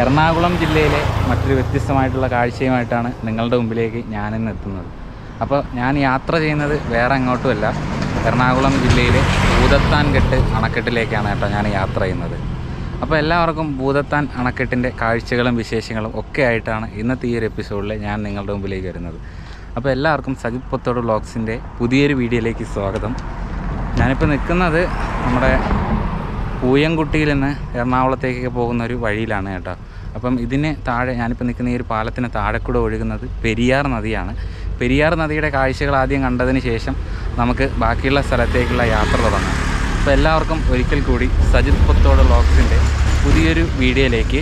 എറണാകുളം ജില്ലയിലെ മറ്റൊരു വ്യത്യസ്തമായിട്ടുള്ള കാഴ്ചയുമായിട്ടാണ് നിങ്ങളുടെ മുമ്പിലേക്ക് ഞാനിന്ന് എത്തുന്നത്. അപ്പോൾ ഞാൻ യാത്ര ചെയ്യുന്നത് വേറെ എങ്ങോട്ടുമല്ല എറണാകുളം ജില്ലയിലെ ഭൂതത്താൻകെട്ട് അണക്കെട്ടിലേക്കാണ് കേട്ടോ ഞാൻ യാത്ര ചെയ്യുന്നത്. അപ്പോൾ എല്ലാവർക്കും ഭൂതത്താൻ അണക്കെട്ടിന്റെ കാഴ്ചകളും വിശേഷങ്ങളും ഒക്കെ ആയിട്ടാണ് ഇന്നത്തെ ഈ ഒരു എപ്പിസോഡിൽ ഞാൻ നിങ്ങളുടെ മുമ്പിലേക്ക് വരുന്നത്. അപ്പോൾ എല്ലാവർക്കും സജിത് പൊത്തോട് വ്ളോഗ്സിന്റെ പുതിയൊരു വീഡിയോയിലേക്ക് സ്വാഗതം. ഞാനിപ്പോൾ നിൽക്കുന്നത് നമ്മുടെ പൂയംകുട്ടിയിൽ നിന്ന് എറണാകുളത്തേക്ക് പോകുന്ന ഒരു വഴിയിലാണ് കേട്ടോ. അപ്പം ഇതിന് താഴെ ഞാനിപ്പോൾ നിൽക്കുന്ന ഈ ഒരു പാലത്തിന് താഴെ കൂടെ ഒഴുകുന്നത് പെരിയാർ നദിയാണ്. പെരിയാർ നദിയുടെ കാഴ്ചകൾ ആദ്യം കണ്ടതിന് ശേഷം നമുക്ക് ബാക്കിയുള്ള സ്ഥലത്തേക്കുള്ള യാത്ര തുടങ്ങാം. അപ്പോൾ എല്ലാവർക്കും ഒരിക്കൽ കൂടി സജിത് പുത്തോട് വ്ളോഗ്സിന്റെ പുതിയൊരു വീഡിയോയിലേക്ക്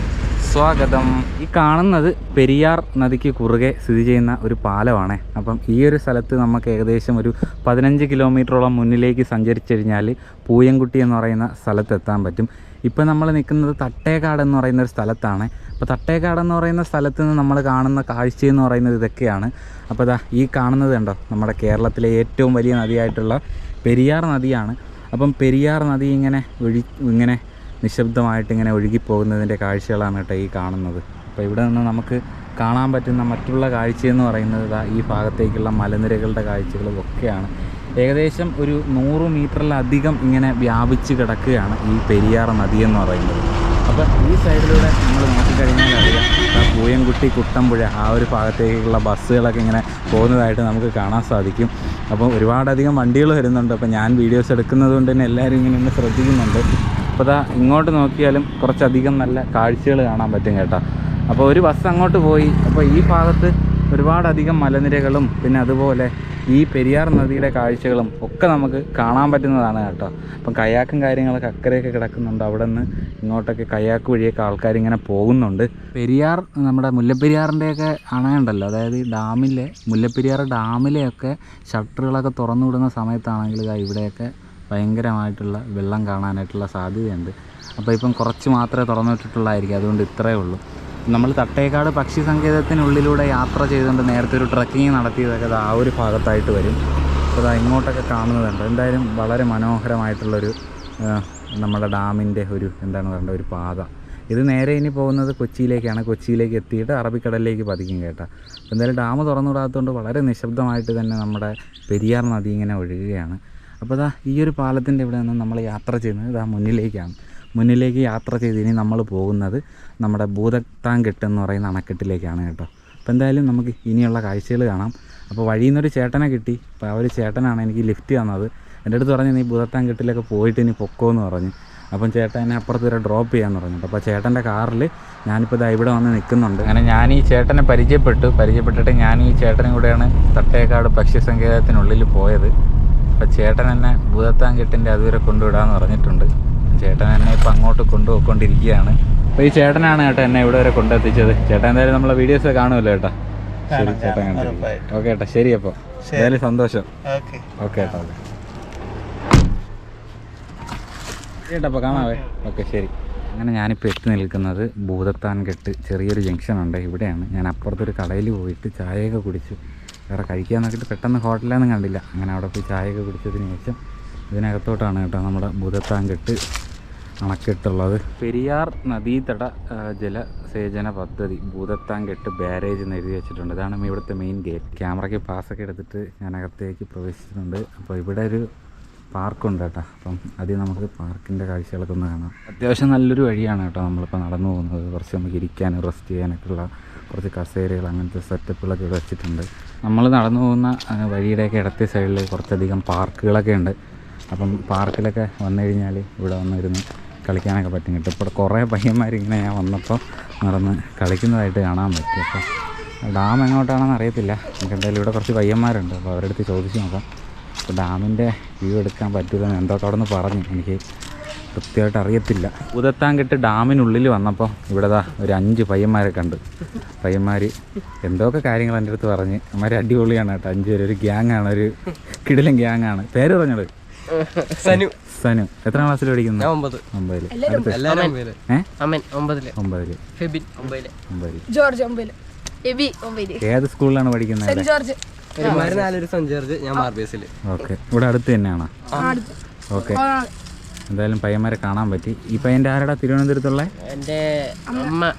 സ്വാഗതം. ഈ കാണുന്നത് പെരിയാർ നദിക്ക് കുറുകെ സ്ഥിതി ചെയ്യുന്ന ഒരു പാലമാണ്. അപ്പം ഈ ഒരു സ്ഥലത്ത് നമുക്ക് ഏകദേശം ഒരു പതിനഞ്ച് കിലോമീറ്ററോളം മുന്നിലേക്ക് സഞ്ചരിച്ചു കഴിഞ്ഞാൽ പൂയംകുട്ടി എന്ന് പറയുന്ന സ്ഥലത്തെത്താൻ പറ്റും. ഇപ്പം നമ്മൾ നിൽക്കുന്നത് തട്ടേക്കാട് എന്ന് പറയുന്ന ഒരു സ്ഥലത്താണ്. അപ്പോൾ തട്ടേക്കാട് എന്ന് പറയുന്ന സ്ഥലത്ത് നിന്ന് നമ്മൾ കാണുന്ന കാഴ്ച എന്ന് പറയുന്നത് ഇതൊക്കെയാണ്. അപ്പോൾ ഇതാ ഈ കാണുന്നത് കണ്ടോ? നമ്മുടെ കേരളത്തിലെ ഏറ്റവും വലിയ നദിയായിട്ടുള്ള പെരിയാർ നദിയാണ്. അപ്പം പെരിയാർ നദി ഇങ്ങനെ ഒഴി ഇങ്ങനെ നിശബ്ദമായിട്ട് ഇങ്ങനെ ഒഴുകിപ്പോകുന്നതിന്റെ കാഴ്ചകളാണ് കേട്ടോ ഈ കാണുന്നത്. അപ്പോൾ ഇവിടെ നിന്ന് നമുക്ക് കാണാൻ പറ്റുന്ന മറ്റുള്ള കാഴ്ചയെന്ന് പറയുന്നത് ഈ ഭാഗത്തേക്കുള്ള മലനിരകളുടെ കാഴ്ചകളും ഒക്കെയാണ്. ഏകദേശം ഒരു നൂറ് മീറ്ററിലധികം ഇങ്ങനെ വ്യാപിച്ച് കിടക്കുകയാണ് ഈ പെരിയാർ നദി എന്ന് പറയുന്നത്. അപ്പോൾ ഈ സൈഡിലൂടെ നമ്മൾ നോക്കിക്കഴിഞ്ഞാൽ അറിയാം പൂയംകുട്ടി കുട്ടമ്പുഴ ആ ഒരു ഭാഗത്തേക്കുള്ള ബസ്സുകളൊക്കെ ഇങ്ങനെ പോകുന്നതായിട്ട് നമുക്ക് കാണാൻ സാധിക്കും. അപ്പോൾ ഒരുപാടധികം വണ്ടികൾ വരുന്നുണ്ട്. അപ്പോൾ ഞാൻ വീഡിയോസ് എടുക്കുന്നത് കൊണ്ട് തന്നെ എല്ലാവരും ഇങ്ങനെ ഒന്ന് ശ്രദ്ധിക്കുന്നുണ്ട്. അപ്പോൾ ഇങ്ങോട്ട് നോക്കിയാലും കുറച്ചധികം നല്ല കാഴ്ചകൾ കാണാൻ പറ്റും കേട്ടോ. അപ്പോൾ ഒരു ബസ് അങ്ങോട്ട് പോയി. അപ്പോൾ ഈ ഭാഗത്ത് ഒരുപാടധികം മലനിരകളും പിന്നെ അതുപോലെ ഈ പെരിയാർ നദിയുടെ കാഴ്ചകളും ഒക്കെ നമുക്ക് കാണാൻ പറ്റുന്നതാണ് കേട്ടോ. അപ്പം കയാക്കും കാര്യങ്ങളൊക്കെ അക്കരെയൊക്കെ കിടക്കുന്നുണ്ട്. അവിടെ നിന്ന് ഇങ്ങോട്ടൊക്കെ കയാക്ക് വഴിയൊക്കെ ആൾക്കാർ ഇങ്ങനെ പോകുന്നുണ്ട്. പെരിയാർ നമ്മുടെ മുല്ലപ്പെരിയാറിന്റെയൊക്കെ അണയുണ്ടല്ലോ അതായത് ഡാമിലെ മുല്ലപ്പെരിയാർ ഡാമിലെയൊക്കെ ഷട്ടറുകളൊക്കെ തുറന്നു വിടുന്ന സമയത്താണെങ്കിൽ ഇവിടെയൊക്കെ ഭയങ്കരമായിട്ടുള്ള വെള്ളം കാണാനായിട്ടുള്ള സാധ്യതയുണ്ട്. അപ്പോൾ ഇപ്പം കുറച്ച് മാത്രമേ തുറന്നിട്ടിട്ടുള്ളായിരിക്കും. അതുകൊണ്ട് ഇത്രയേ ഉള്ളൂ. നമ്മൾ തട്ടേക്കാട് പക്ഷി സങ്കേതത്തിനുള്ളിലൂടെ യാത്ര ചെയ്തുകൊണ്ട് നേരത്തെ ഒരു ട്രക്കിങ് നടത്തിയതൊക്കെ അത് ആ ഒരു ഭാഗത്തായിട്ട് വരും. അപ്പോൾ അത് ഇങ്ങോട്ടൊക്കെ കാണുന്നതുണ്ട്. എന്തായാലും വളരെ മനോഹരമായിട്ടുള്ളൊരു നമ്മുടെ ഡാമിന്റെ ഒരു എന്താണ് പറയേണ്ടത്? ഒരു പാത. ഇത് നേരെ ഇനി പോകുന്നത് കൊച്ചിയിലേക്കാണ്. കൊച്ചിയിലേക്ക് എത്തിയിട്ട് അറബിക്കടലിലേക്ക് പതിക്കും കേട്ടോ. എന്തായാലും ഡാം തുറന്നുവിടാത്തതുകൊണ്ട് വളരെ നിശബ്ദമായിട്ട് തന്നെ നമ്മുടെ പെരിയാർ നദി ഇങ്ങനെ ഒഴുകുകയാണ്. അപ്പോൾ ഇതാ ഈ ഒരു പാലത്തിന്റെ ഇവിടെ നിന്ന് നമ്മൾ യാത്ര ചെയ്യുന്നത് ഇതാ മുന്നിലേക്കാണ്. മുന്നിലേക്ക് യാത്ര ചെയ്ത് ഇനി നമ്മൾ പോകുന്നത് നമ്മുടെ ഭൂതത്താങ്കെട്ട് എന്ന് പറയുന്ന അണക്കെട്ടിലേക്കാണ് കേട്ടോ. അപ്പോൾ എന്തായാലും നമുക്ക് ഇനിയുള്ള കാഴ്ചകൾ കാണാം. അപ്പോൾ വഴിയിൽ നിന്നൊരു ചേട്ടനെ കിട്ടി. അപ്പോൾ ആ ഒരു ചേട്ടനാണ് എനിക്ക് ലിഫ്റ്റ് തന്നത്. എന്റെ അടുത്ത് പറഞ്ഞു നീ ഭൂതത്താങ്കെട്ടിലൊക്കെ പോയിട്ട് ഇനി പൊക്കോ എന്ന് പറഞ്ഞു. അപ്പം ചേട്ടൻ എന്നെ അപ്പുറത്ത് വരെ ഡ്രോപ്പ് ചെയ്യാന്ന് പറഞ്ഞിട്ട്. അപ്പോൾ ചേട്ടന്റെ കാറിൽ ഞാനിപ്പോൾ ഇതാ ഇവിടെ വന്ന് നിൽക്കുന്നുണ്ട്. അങ്ങനെ ഞാൻ ഈ ചേട്ടനെ പരിചയപ്പെട്ടു. പരിചയപ്പെട്ടിട്ട് ഞാൻ ഈ ചേട്ടനും കൂടെയാണ് തട്ടേക്കാട് പക്ഷി സങ്കേതത്തിനുള്ളിൽ പോയത്. അപ്പോൾ ചേട്ടൻ എന്നെ ഭൂതത്താങ്കെട്ടിന്റെ അതുവരെ കൊണ്ടുവിടാമെന്ന് പറഞ്ഞിട്ടുണ്ട്. ചേട്ടൻ എന്നെ ഇപ്പം അങ്ങോട്ട് കൊണ്ടുപോയിക്കൊണ്ടിരിക്കുകയാണ്. അപ്പോൾ ഈ ചേട്ടനാണ് കേട്ടോ എന്നെ ഇവിടെ വരെ കൊണ്ടെത്തിച്ചത്. ചേട്ടൻ എന്തായാലും നമ്മളെ വീഡിയോസ് കാണുമല്ലോ കേട്ടോ ശരി ചേട്ടൻ കണ്ടു ഓക്കെ ഏട്ടാ ശരി അപ്പോൾ എന്തായാലും സന്തോഷം. ഓക്കെ. ഏട്ടാ ഓക്കെ. ചേട്ടാ അപ്പോൾ കാണാവേ. ഓക്കെ. ശരി. അങ്ങനെ ഞാനിപ്പോൾ എത്തി നിൽക്കുന്നത് ഭൂതത്താൻകെട്ട് ചെറിയൊരു ജംഗ്ഷൻ ഉണ്ട് ഇവിടെയാണ്. ഞാൻ അപ്പുറത്തൊരു കടയിൽ പോയിട്ട് ചായയൊക്കെ കുടിച്ചു വേറെ കഴിക്കാൻ നോക്കിയിട്ട് പെട്ടെന്ന് ഹോട്ടലൊന്നും കണ്ടില്ല. അങ്ങനെ അവിടെ പോയി ചായയൊക്കെ കുടിച്ചതിന് ശേഷം ഇതിനകത്തോട്ടാണ് കേട്ടോ നമ്മുടെ ഭൂതത്താങ്കെട്ട് അണക്കെട്ടുള്ളത്. പെരിയാർ നദീതട ജലസേചന പദ്ധതി ഭൂതത്താങ്കെട്ട് ബാരേജ് എന്ന് എഴുതി വെച്ചിട്ടുണ്ട്. ഇതാണ് ഇവിടുത്തെ മെയിൻ ഗേറ്റ് ക്യാമറയ്ക്ക് പാസ്സൊക്കെ എടുത്തിട്ട് ഞാൻ അകത്തേക്ക് പ്രവേശിച്ചിട്ടുണ്ട്. അപ്പോൾ ഇവിടെ ഒരു പാർക്കുണ്ട് കേട്ടോ. അപ്പം അതിൽ നമുക്ക് പാർക്കിന്റെ കാഴ്ചകളൊക്കെ ഒന്ന് കാണാം. അത്യാവശ്യം നല്ലൊരു വഴിയാണ് കേട്ടോ നമ്മളിപ്പോൾ നടന്നു പോകുന്നത്. കുറച്ച് നമുക്ക് ഇരിക്കാനും റെസ്റ്റ് ചെയ്യാനൊക്കെ ഉള്ള കുറച്ച് കസേരകൾ അങ്ങനത്തെ സെറ്റപ്പുകളൊക്കെ വെച്ചിട്ടുണ്ട്. നമ്മൾ നടന്നു പോകുന്ന വഴിയുടെയൊക്കെ ഇടത്തെ സൈഡിൽ കുറച്ചധികം പാർക്കുകളൊക്കെ ഉണ്ട്. അപ്പം പാർക്കിലൊക്കെ വന്നു കഴിഞ്ഞാൽ ഇവിടെ വന്നിരുന്ന് കളിക്കാനൊക്കെ പറ്റും കേട്ടോ. ഇപ്പോൾ കുറേ പയ്യന്മാരിങ്ങനെ ഞാൻ വന്നപ്പോൾ നടന്ന് കളിക്കുന്നതായിട്ട് കാണാൻ പറ്റും. അപ്പോൾ ഡാം എങ്ങോട്ടാണെന്ന് അറിയത്തില്ല. നമുക്ക് എന്തായാലും ഇവിടെ കുറച്ച് പയ്യന്മാരുണ്ട്. അപ്പോൾ അവരുടെ അടുത്ത് ചോദിച്ച് നോക്കാം. അപ്പോൾ ഡാമിന്റെ വ്യൂ എടുക്കാൻ പറ്റില്ലെന്ന് എന്തൊക്കെ അവിടെ നിന്ന് പറഞ്ഞു. എനിക്ക് കൃത്യമായിട്ട് അറിയത്തില്ല. ഉദത്താൻകെട്ട് ഡാമിനുള്ളിൽ വന്നപ്പോൾ ഇവിടെ ദാ ഒരു അഞ്ച് പയ്യന്മാരെ കണ്ട്. പയ്യന്മാർ എന്തൊക്കെ കാര്യങ്ങൾ എന്റെ അടുത്ത് പറഞ്ഞ്. അമ്മമാർ അടിപൊളിയാണ് കേട്ടോ അഞ്ച് പേര്. ഒരു ഗ്യാങ്ങാണ് ഒരു കിടിലൻ ഗ്യാങ്ങാണ് പേര് പറഞ്ഞത് സനു. സനു. എത്ര ക്ലാസ്സിൽ പഠിക്കുന്നു? ഒമ്പത്. ഒമ്പതിൽ ഒമ്പതിൽ. ഒമ്പതിൽ. ഒമ്പതിൽ ഫെബിൻ ഒമ്പതിൽ. ഒമ്പതിൽ ജോർജ് ഒമ്പതിൽ. എബി ഏത് സ്കൂളിലാണ് പഠിക്കുന്നത് സെന്റ് ജോർജ്. സെന്റ് ജോർജ് ഞാൻ ഓക്കെ. ഇവിടെ അടുത്ത് തന്നെയാണോ? അടുത്ത്. ഓക്കെ. എന്തായാലും പയ്യന്മാരെ കാണാൻ പറ്റി. ഈ പയ്യന്റെ ആരടാ തിരുവനന്തപുരത്തുള്ള? എന്റെ അമ്മ.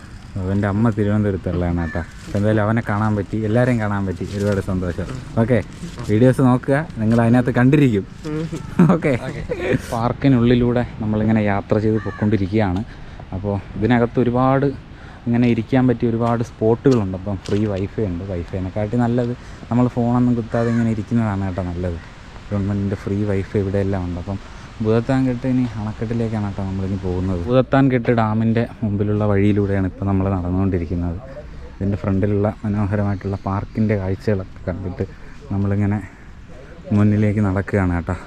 എന്റെ അമ്മ തിരുവനന്തപുരത്തുള്ളതാണ് കേട്ടോ. എന്തായാലും അവനെ കാണാൻ പറ്റി. എല്ലാവരെയും കാണാൻ പറ്റി. ഒരുപാട് സന്തോഷം. ഓക്കെ. വീഡിയോസ് നോക്കുക. നിങ്ങൾ അതിനകത്ത് കണ്ടിരിക്കും. ഓക്കെ. പാർക്കിനുള്ളിലൂടെ നമ്മളിങ്ങനെ യാത്ര ചെയ്ത് പൊക്കൊണ്ടിരിക്കുകയാണ്. അപ്പോൾ ഇതിനകത്ത് ഒരുപാട് ഇങ്ങനെ ഇരിക്കാൻ പറ്റിയ ഒരുപാട് സ്പോട്ടുകളുണ്ട്. അപ്പം ഫ്രീ വൈഫൈ ഉണ്ട്. വൈഫൈനെക്കാട്ടി നല്ലത് നമ്മൾ ഫോണൊന്നും കുത്താതെ ഇങ്ങനെ ഇരിക്കുന്നതാണ് കേട്ടോ നല്ലത്. ഗവൺമെന്റിന്റെ ഫ്രീ വൈഫൈ ഇവിടെ എല്ലാം ഉണ്ട്. അപ്പം ഭൂതത്താൻകെട്ട് ഇനി അണക്കെട്ടിലേക്കാണ് കേട്ടോ നമ്മളിനി പോകുന്നത്. ഭൂതത്താൻകെട്ട് ഡാമിന്റെ മുമ്പിലുള്ള വഴിയിലൂടെയാണ് ഇപ്പോൾ നമ്മൾ നടന്നുകൊണ്ടിരിക്കുന്നത്. ഇതിന്റെ ഫ്രണ്ടിലുള്ള മനോഹരമായിട്ടുള്ള പാർക്കിന്റെ കാഴ്ചകളൊക്കെ കണ്ടിട്ട് നമ്മളിങ്ങനെ മുന്നിലേക്ക് നടക്കുകയാണ് കേട്ടോ.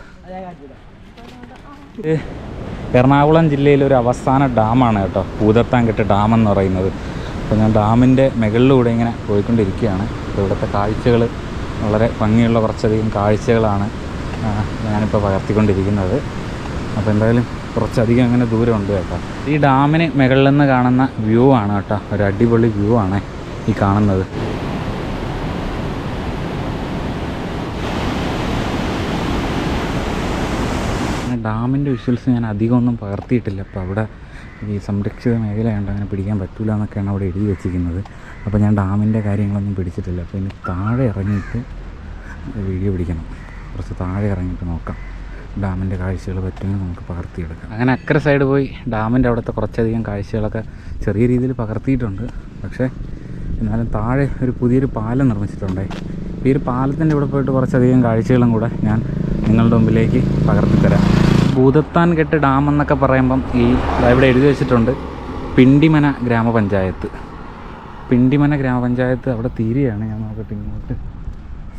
എറണാകുളം ജില്ലയിലൊരു അവസാന ഡാമാണ് കേട്ടോ. ഭൂതത്താൻകെട്ട് ഡാം എന്ന് പറയുന്നത്. അപ്പോൾ ഞാൻ ഡാമിന്റെ മുകളിലൂടെ ഇങ്ങനെ പോയിക്കൊണ്ടിരിക്കുകയാണ്. ഇവിടുത്തെ കാഴ്ചകൾ വളരെ ഭംഗിയുള്ള കുറച്ചധികം കാഴ്ചകളാണ് ഞാനിപ്പോൾ പകർത്തിക്കൊണ്ടിരിക്കുന്നത്. അപ്പോൾ എന്തായാലും കുറച്ചധികം അങ്ങനെ ദൂരമുണ്ട് കേട്ടോ. ഈ ഡാമിന് മുകളിൽ നിന്ന് കാണുന്ന വ്യൂ ആണ് കേട്ടോ. ഒരു അടിപൊളി വ്യൂ ആണ് ഈ കാണുന്നത് അങ്ങനെ ഡാമിന്റെ വിഷ്വൽസ് ഞാൻ അധികമൊന്നും പകർത്തിയിട്ടില്ല. അപ്പോൾ അവിടെ ഈ സംരക്ഷിത മേഖലയുണ്ട് അങ്ങനെ പിടിക്കാൻ പറ്റില്ല എന്നൊക്കെയാണ് അവിടെ എഴുതി വെച്ചിരിക്കുന്നത്. അപ്പോൾ ഞാൻ ഡാമിന്റെ കാര്യങ്ങളൊന്നും പിടിച്ചിട്ടില്ല. അപ്പോൾ ഇനി താഴെ ഇറങ്ങിയിട്ട് വീഡിയോ പിടിക്കണം. കുറച്ച് താഴെ ഇറങ്ങിയിട്ട് നോക്കാം. ഡാമിന്റെ കാഴ്ചകൾ പറ്റുമെങ്കിൽ നമുക്ക് പകർത്തിയെടുക്കാം. അങ്ങനെ അക്കരെ സൈഡ് പോയി ഡാമിന്റെ അവിടുത്തെ കുറച്ചധികം കാഴ്ചകളൊക്കെ ചെറിയ രീതിയിൽ പകർത്തിയിട്ടുണ്ട്. പക്ഷേ എന്നാലും താഴെ ഒരു പുതിയൊരു പാലം നിർമ്മിച്ചിട്ടുണ്ടേ. ഈ ഒരു പാലത്തിന്റെ ഇവിടെ പോയിട്ട് കുറച്ചധികം കാഴ്ചകളും കൂടെ ഞാൻ നിങ്ങളുടെ മുമ്പിലേക്ക് പകർത്തിത്തരാം. ഭൂതത്താൻ കെട്ട് ഡാം എന്നൊക്കെ പറയുമ്പം ഈ ഇവിടെ എഴുതി വെച്ചിട്ടുണ്ട് പിണ്ടിമന ഗ്രാമപഞ്ചായത്ത്. പിണ്ടിമന ഗ്രാമപഞ്ചായത്ത് അവിടെ തീരെയാണ് ഞാൻ നോക്കട്ടെ ഇങ്ങോട്ട്.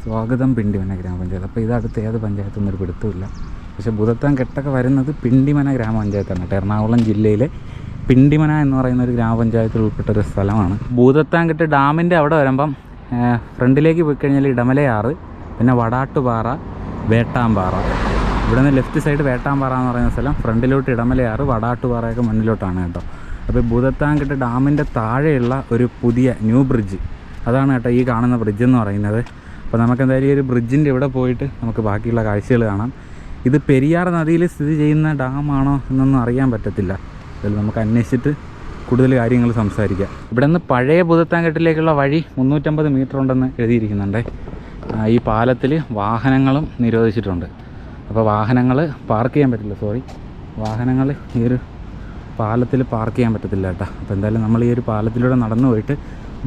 സ്വാഗതം പിണ്ടിമന ഗ്രാമപഞ്ചായത്ത്. അപ്പോൾ ഇത് അടുത്ത് ഏത് പഞ്ചായത്തൊന്നും ഒരു പിടുത്തമില്ല പക്ഷെ ഭൂതത്താൻ കെട്ടൊക്കെ വരുന്നത് പിണ്ടിമന ഗ്രാമപഞ്ചായത്താണ് കേട്ടോ. എറണാകുളം ജില്ലയിലെ പിണ്ടിമന എന്ന് പറയുന്ന ഒരു ഗ്രാമപഞ്ചായത്തിൽ ഉൾപ്പെട്ട ഒരു സ്ഥലമാണ്. ഭൂതത്താൻകെട്ട് ഡാമിന്റെ അവിടെ വരുമ്പം ഫ്രണ്ടിലേക്ക് പോയി കഴിഞ്ഞാൽ ഇടമലയാറ് പിന്നെ വടാട്ടുപാറ വേട്ടാമ്പാറ. ഇവിടെ നിന്ന് ലെഫ്റ്റ് സൈഡ് വേട്ടാമ്പാറ എന്ന് പറയുന്ന സ്ഥലം ഫ്രണ്ടിലോട്ട് ഇടമലയാറ് വടാട്ടുപാറയൊക്കെ മുന്നിലോട്ടാണ് കേട്ടോ. അപ്പോൾ ഈ ഭൂതത്താൻകെട്ട് ഡാമിന്റെ താഴെയുള്ള ഒരു പുതിയ ന്യൂ ബ്രിഡ്ജ്. അതാണ് കേട്ടോ ഈ കാണുന്ന ബ്രിഡ്ജ് എന്ന് പറയുന്നത്. അപ്പോൾ നമുക്ക് എന്തായാലും ഈ ഒരു ബ്രിഡ്ജിന്റെ ഇവിടെ പോയിട്ട് നമുക്ക് ബാക്കിയുള്ള കാഴ്ചകൾ കാണാം. ഇത് പെരിയാർ നദിയിൽ സ്ഥിതി ചെയ്യുന്ന ഡാമാണോ എന്നൊന്നും അറിയാൻ പറ്റത്തില്ല. അതിൽ നമുക്ക് അന്വേഷിച്ചിട്ട് കൂടുതൽ കാര്യങ്ങൾ സംസാരിക്കാം. ഇവിടെ നിന്ന് പഴയ ഭൂതത്താങ്കെട്ടിലേക്കുള്ള വഴി മുന്നൂറ്റമ്പത് മീറ്റർ ഉണ്ടെന്ന് എഴുതിയിരിക്കുന്നുണ്ട്. ഈ പാലത്തിൽ വാഹനങ്ങളും നിരോധിച്ചിട്ടുണ്ട്. അപ്പോൾ വാഹനങ്ങൾ പാർക്ക് ചെയ്യാൻ പറ്റില്ല സോറി വാഹനങ്ങൾ ഈ ഒരു പാലത്തിൽ പാർക്ക് ചെയ്യാൻ പറ്റത്തില്ല കേട്ടോ. അപ്പോൾ എന്തായാലും നമ്മൾ ഈ ഒരു പാലത്തിലൂടെ നടന്നു പോയിട്ട്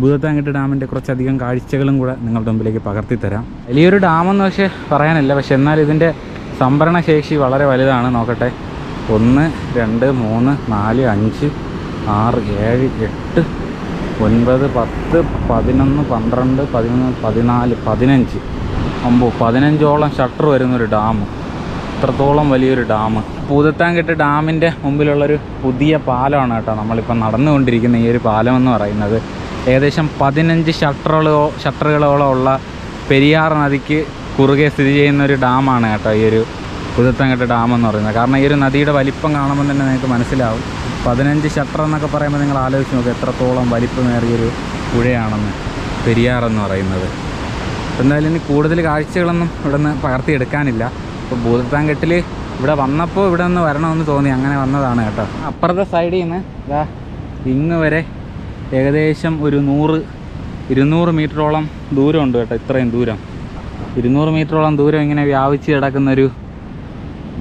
ഭൂതത്താൻകെട്ട് ഡാമിന്റെ കുറച്ചധികം കാഴ്ചകളും കൂടെ നിങ്ങളുടെ മുമ്പിലേക്ക് പകർത്തി തരാം. വലിയൊരു ഡാമെന്ന് പക്ഷേ പറയാനില്ല. പക്ഷെ എന്നാൽ ഇതിന്റെ സംഭരണ ശേഷി വളരെ വലുതാണ്. നോക്കട്ടെ. ഒന്ന് രണ്ട് മൂന്ന് നാല് അഞ്ച് ആറ് ഏഴ് എട്ട് ഒൻപത് പത്ത് പതിനൊന്ന് പന്ത്രണ്ട് പതിമൂന്ന് പതിനാല് പതിനഞ്ച്. അമ്പോ പതിനഞ്ചോളം ഷട്ടർ വരുന്നൊരു ഡാം. ഇത്രത്തോളം വലിയൊരു ഡാം. പൂതത്താൻകെട്ട് ഡാമിന്റെ മുമ്പിലുള്ളൊരു പുതിയ പാലമാണ് കേട്ടോ നമ്മളിപ്പോൾ നടന്നുകൊണ്ടിരിക്കുന്ന ഈ ഒരു പാലം എന്ന് പറയുന്നത്. ഏകദേശം പതിനഞ്ച് ഷട്ടറുകളോ ഷട്ടറുകളോളം ഉള്ള പെരിയാർ നദിക്ക് കുറുകെ സ്ഥിതി ചെയ്യുന്ന ഒരു ഡാമാണ് കേട്ടോ ഈ ഒരു പുതുത്തങ്കട്ട് ഡാം എന്ന് പറയുന്നത്. കാരണം ഈ ഒരു നദിയുടെ വലിപ്പം കാണുമ്പോൾ തന്നെ നിങ്ങൾക്ക് മനസ്സിലാവും. പതിനഞ്ച് ഷട്ടർ എന്നൊക്കെ പറയുമ്പോൾ നിങ്ങൾ ആലോചിച്ച് നോക്കുക എത്രത്തോളം വലിപ്പമേറിയൊരു പുഴയാണെന്ന്. പെരിയാർ എന്ന് പറയുന്നത്. എന്തായാലും ഇനി കൂടുതൽ കാഴ്ചകളൊന്നും ഇവിടെ നിന്ന് പകർത്തിയെടുക്കാനില്ല. ഇപ്പോൾ ഭൂതത്താൻകെട്ടിൽ ഇവിടെ വന്നപ്പോൾ ഇവിടെ നിന്ന് വരണമെന്ന് തോന്നി. അങ്ങനെ വന്നതാണ് കേട്ടോ. അപ്പുറത്തെ സൈഡിൽ നിന്ന് ഇതാ ഇങ്ങ് വരെ ഏകദേശം ഒരു നൂറ് ഇരുന്നൂറ് മീറ്ററോളം ദൂരമുണ്ട് കേട്ടോ ഇത്രയും ദൂരം. ഇരുന്നൂറ് മീറ്ററോളം ദൂരം ഇങ്ങനെ വ്യാപിച്ച് കിടക്കുന്നൊരു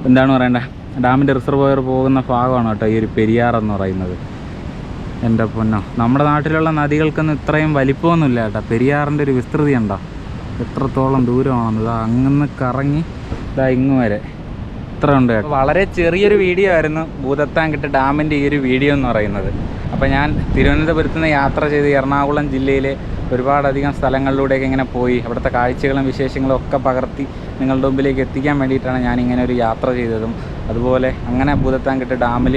എന്താണ് പറയണ്ടേ ഡാമിന്റെ റിസർവോയർ പോകുന്ന ഭാഗമാണ് കേട്ടോ ഈ ഒരു പെരിയാർ എന്ന് പറയുന്നത്. എന്റെ പൊന്നോ നമ്മുടെ നാട്ടിലുള്ള നദികൾക്കൊന്നും ഇത്രയും വലിപ്പമൊന്നുമില്ല കേട്ടോ. പെരിയാറിന്റെ ഒരു വിസ്തൃതി ഉണ്ടോ? എത്രത്തോളം ദൂരമാണെന്ന് ഇതാ അങ്ങന്ന് കറങ്ങി ഇതാ ഇങ്ങ് വരെ. ഇത്ര ഉണ്ട് വളരെ ചെറിയൊരു വീഡിയോ ആയിരുന്നു ഭൂതത്താൻകെട്ട് ഡാമിന്റെ ഈ ഒരു വീഡിയോ എന്ന് പറയുന്നത്. അപ്പോൾ ഞാൻ തിരുവനന്തപുരത്ത് നിന്ന് യാത്ര ചെയ്ത് എറണാകുളം ജില്ലയിലെ ഒരുപാടധികം സ്ഥലങ്ങളിലൂടെയൊക്കെ ഇങ്ങനെ പോയി. അവിടുത്തെ കാഴ്ചകളും വിശേഷങ്ങളും ഒക്കെ പകർത്തി നിങ്ങളുടെ മുമ്പിലേക്ക് എത്തിക്കാൻ വേണ്ടിയിട്ടാണ് ഞാൻ ഇങ്ങനെ ഒരു യാത്ര ചെയ്തതും. അതുപോലെ അങ്ങനെ ഭൂതത്താൻകെട്ട് ഡാമിൽ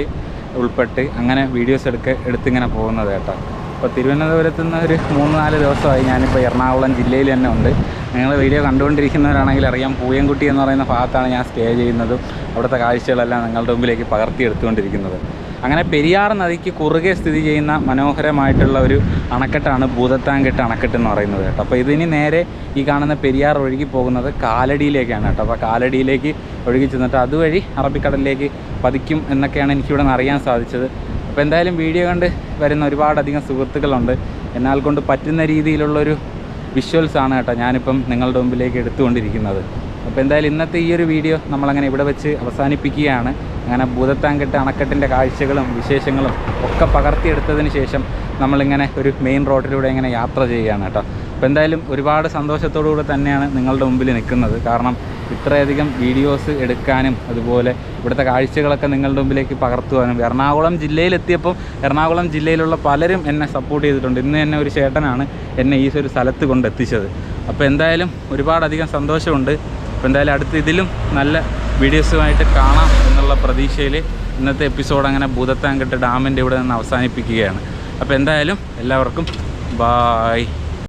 ഉൾപ്പെട്ട് അങ്ങനെ വീഡിയോസ് എടുക്ക എടുത്തിങ്ങനെ പോകുന്നത് കേട്ടോ. അപ്പോൾ തിരുവനന്തപുരത്ത് നിന്ന് ഒരു മൂന്ന് നാല് ദിവസമായി ഞാനിപ്പോൾ എറണാകുളം ജില്ലയിൽ തന്നെ ഉണ്ട്. നിങ്ങൾ വീഡിയോ കണ്ടുകൊണ്ടിരിക്കുന്നവരാണെങ്കിൽ അറിയാം പൂയംകുട്ടി എന്ന് പറയുന്ന ഭാഗത്താണ് ഞാൻ സ്റ്റേ ചെയ്യുന്നതും അവിടുത്തെ കാഴ്ചകളെല്ലാം നിങ്ങളുടെ മുമ്പിലേക്ക് പകർത്തി എടുത്തുകൊണ്ടിരിക്കുന്നത്. അങ്ങനെ പെരിയാർ നദിക്ക് കുറുകെ സ്ഥിതി ചെയ്യുന്ന മനോഹരമായിട്ടുള്ള ഒരു അണക്കെട്ടാണ് ഭൂതത്താൻകെട്ട് അണക്കെട്ട് എന്ന് പറയുന്നത് കേട്ടോ. അപ്പോൾ ഇതിന് നേരെ ഈ കാണുന്ന പെരിയാർ ഒഴുകി പോകുന്നത് കാലടിയിലേക്കാണ് കേട്ടോ. അപ്പോൾ കാലടിയിലേക്ക് ഒഴുകി ചെന്നിട്ട് അതുവഴി അറബിക്കടലിലേക്ക് പതിക്കും എന്നൊക്കെയാണ് എനിക്കിവിടെ നിന്ന് അറിയാൻ സാധിച്ചത്. അപ്പോൾ എന്തായാലും വീഡിയോ കണ്ട് വരുന്ന ഒരുപാടധികം സുഹൃത്തുക്കളുണ്ട്. എന്നാൽ കൊണ്ട് പറ്റുന്ന രീതിയിലുള്ളൊരു വിഷ്വൽസ് ആണ് കേട്ടോ ഞാനിപ്പം നിങ്ങളുടെ മുമ്പിലേക്ക് എടുത്തുകൊണ്ടിരിക്കുന്നത്. അപ്പോൾ എന്തായാലും ഇന്നത്തെ ഈ ഒരു വീഡിയോ നമ്മളങ്ങനെ ഇവിടെ വെച്ച് അവസാനിപ്പിക്കുകയാണ്. അങ്ങനെ ഭൂതത്താൻകെട്ട് അണക്കെട്ടിന്റെ കാഴ്ചകളും വിശേഷങ്ങളും ഒക്കെ പകർത്തിയെടുത്തതിന് ശേഷം നമ്മളിങ്ങനെ ഒരു മെയിൻ റോഡിലൂടെ ഇങ്ങനെ യാത്ര ചെയ്യുകയാണ് കേട്ടോ. അപ്പോൾ എന്തായാലും ഒരുപാട് സന്തോഷത്തോടുകൂടെ തന്നെയാണ് നിങ്ങളുടെ മുമ്പിൽ നിൽക്കുന്നത്. കാരണം ഇത്രയധികം വീഡിയോസ് എടുക്കാനും അതുപോലെ ഇവിടുത്തെ കാഴ്ചകളൊക്കെ നിങ്ങളുടെ മുമ്പിലേക്ക് പകർത്തുവാനും എറണാകുളം ജില്ലയിലെത്തിയപ്പോൾ എറണാകുളം ജില്ലയിലുള്ള പലരും എന്നെ സപ്പോർട്ട് ചെയ്തിട്ടുണ്ട്. ഇന്ന് തന്നെ ഒരു ചേട്ടനാണ് എന്നെ ഈ ഒരു സ്ഥലത്ത് കൊണ്ടെത്തിച്ചത്. അപ്പോൾ എന്തായാലും ഒരുപാടധികം സന്തോഷമുണ്ട്. അപ്പോൾ എന്തായാലും അടുത്ത് ഇതിലും നല്ല വീഡിയോസുമായിട്ട് കാണാം എന്നുള്ള പ്രതീക്ഷയിൽ ഇന്നത്തെ എപ്പിസോഡ് അങ്ങനെ ഭൂതത്താൻകെട്ട് ഡാമിന്റെ ഇവിടെ നിന്ന് അവസാനിപ്പിക്കുകയാണ്. അപ്പോൾ എന്തായാലും എല്ലാവർക്കും ബായ്